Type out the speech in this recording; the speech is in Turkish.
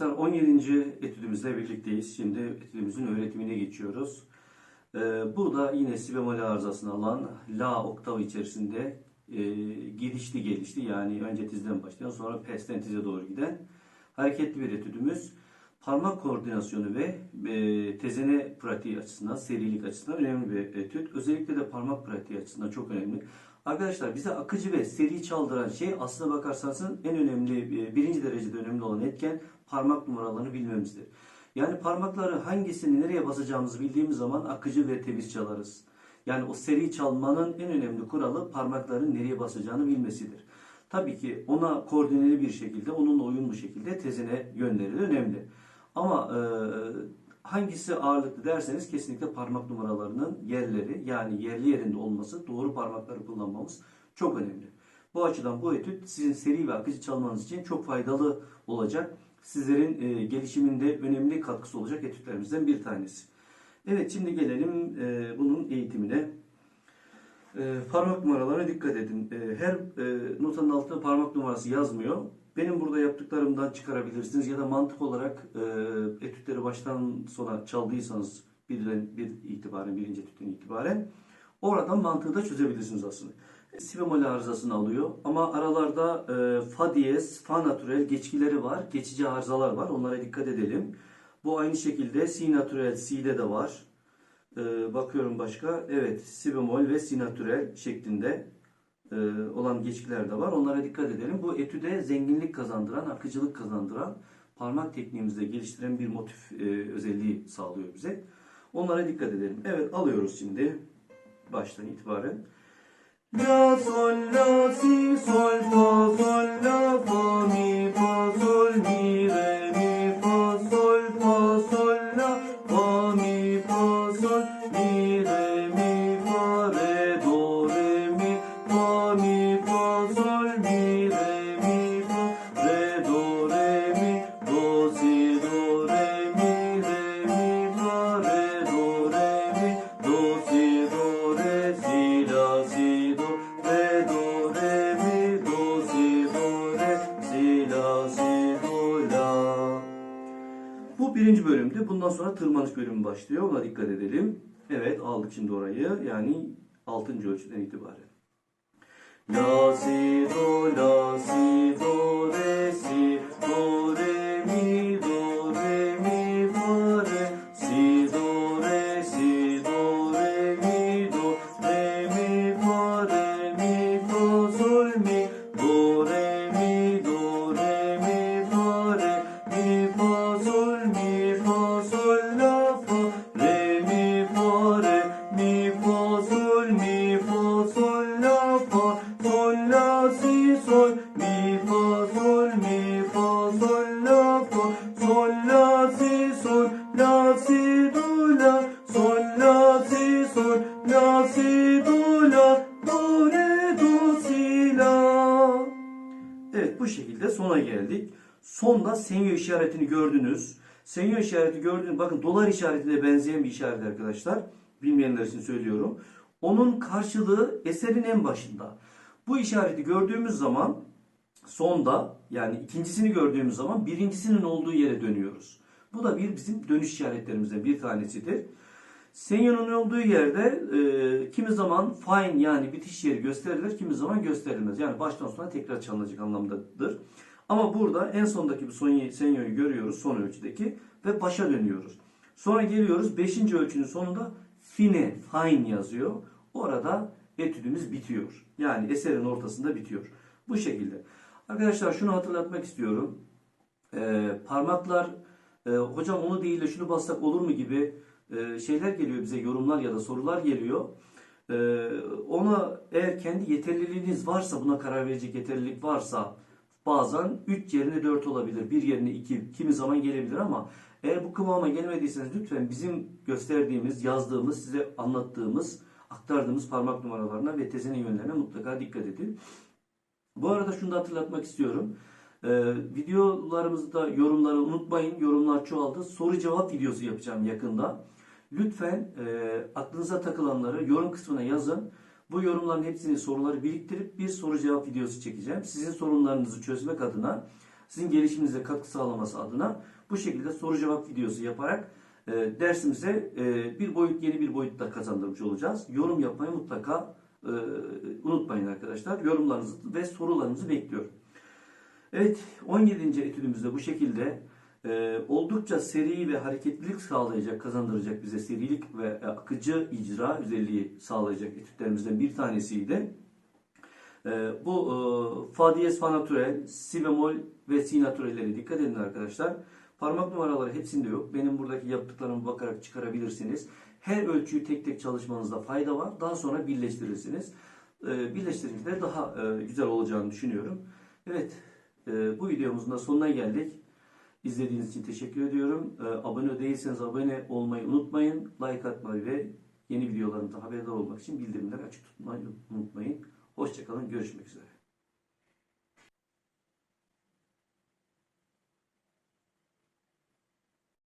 Arkadaşlar, 17. etüdümüzle birlikteyiz. Şimdi etüdümüzün öğretimine geçiyoruz. Ee, burada yine si bemol arızasını alan la oktavı içerisinde e, gidişli gelişli yani önce tizden başlayan sonra pesten tize doğru giden hareketli bir etüdümüz. Parmak koordinasyonu ve e, tezene pratiği açısından, serilik açısından önemli bir etüt. Özellikle de parmak pratiği açısından çok önemli. Arkadaşlar bize akıcı ve seri çaldıran şey aslına bakarsanız en önemli, e, birinci derecede önemli olan etken parmak numaralarını bilmemizdir. Yani parmakları hangisini nereye basacağımızı bildiğimiz zaman akıcı ve temiz çalarız. Yani o seri çalmanın en önemli kuralı parmakların nereye basacağını bilmesidir. Tabii ki ona koordineli bir şekilde, onunla uyumlu şekilde tezine yönleri önemli. Ama e, hangisi ağırlıklı derseniz kesinlikle parmak numaralarının yerleri yani yerli yerinde olması, doğru parmakları kullanmamız çok önemli. Bu açıdan bu etüt sizin seri ve akıcı çalmanız için çok faydalı olacak. Sizlerin e, gelişiminde önemli katkısı olacak etütlerimizden bir tanesi. Evet şimdi gelelim e, bunun eğitimine. E, parmak numaralarına dikkat edin. E, her e, notanın altına parmak numarası yazmıyor. Benim burada yaptıklarımdan çıkarabilirsiniz ya da mantık olarak e, etütleri baştan sona çaldıysanız bir, bir itibaren, birinci etütten itibaren oradan mantığı da çözebilirsiniz aslında. Si bemol arızasını alıyor ama aralarda e, fa diyez, fa natürel geçkileri var, geçici arızalar var. Onlara dikkat edelim. Bu aynı şekilde si natürel, si'de de var. E, bakıyorum başka. Evet, si bemol ve si natürel şeklinde e, olan geçkiler de var. Onlara dikkat edelim. Bu etüde zenginlik kazandıran, akıcılık kazandıran, parmak tekniğimizde geliştiren bir motif e, özelliği sağlıyor bize. Onlara dikkat edelim. Evet, alıyoruz şimdi baştan itibaren. La sol bu birinci bölümdü. Bundan sonra tırmanış bölümü başlıyor. Ona dikkat edelim. Evet aldık şimdi orayı. Yani 6. ölçüden itibaren. La si do la si do re si do la si do la do re do si la Evet bu şekilde sona geldik. Sonda senyo işaretini gördünüz. Senyo işareti gördüğünüz bakın dolar işaretine benzeyen bir işaret arkadaşlar. Bilmeyenler için söylüyorum. Onun karşılığı eserin en başında. Bu işareti gördüğümüz zaman sonda yani ikincisini gördüğümüz zaman birincisinin olduğu yere dönüyoruz. Bu da bir bizim dönüş işaretlerimizden bir tanesidir. Senyonun olduğu yerde e, kimi zaman fine yani bitiş yeri gösterilir, kimi zaman gösterilmez. Yani baştan sona tekrar çalınacak anlamdadır. Ama burada en sondaki bir son, senyoyu görüyoruz, son ölçüdeki ve başa dönüyoruz. Sonra geliyoruz 5. ölçünün sonunda fine, fine yazıyor. Orada etüdümüz bitiyor. Yani eserin ortasında bitiyor. Bu şekilde. Arkadaşlar şunu hatırlatmak istiyorum. Ee, parmaklar e, hocam onu değil de şunu bassak olur mu gibi e, şeyler geliyor bize yorumlar ya da sorular geliyor. Ee, ona eğer kendi yeterliliğiniz varsa buna karar verecek yeterlilik varsa bazen 3 yerine 4 olabilir. 1 yerine 2 kimi zaman gelebilir ama eğer bu kıvama gelmediyseniz lütfen bizim gösterdiğimiz, yazdığımız, size anlattığımız, aktardığımız parmak numaralarına ve tezene yönlerine mutlaka dikkat edin. Bu arada şunu da hatırlatmak istiyorum. Ee, videolarımızda yorumları unutmayın. Yorumlar çoğaldı. Soru cevap videosu yapacağım yakında. Lütfen e, aklınıza takılanları yorum kısmına yazın. Bu yorumların hepsini soruları biriktirip bir soru cevap videosu çekeceğim. Sizin sorunlarınızı çözmek adına, sizin gelişiminize katkı sağlaması adına bu şekilde soru cevap videosu yaparak e, dersimize e, bir boyut yeni bir boyutta kazandırmış olacağız. Yorum yapmayı mutlaka e, unutmayın arkadaşlar. Yorumlarınızı ve sorularınızı bekliyorum. Evet 17. etüdümüzde bu şekilde e, oldukça seri ve hareketlilik sağlayacak, kazandıracak bize serilik ve e, akıcı icra özelliği sağlayacak etütlerimizden bir tanesiydi. E, bu e, fa diyez fa natürel, si bemol ve si natürellere dikkat edin arkadaşlar. Parmak numaraları hepsinde yok. Benim buradaki yaptıklarıma bakarak çıkarabilirsiniz. Her ölçüyü tek tek çalışmanızda fayda var. Daha sonra birleştirirsiniz. E, birleştirince daha e, güzel olacağını düşünüyorum. Evet, bu videomuzun da sonuna geldik. İzlediğiniz için teşekkür ediyorum. E, abone değilseniz abone olmayı unutmayın. Like atmayı ve yeni videolarımda haberdar olmak için bildirimleri açık tutmayı unutmayın. Hoşçakalın. Görüşmek üzere.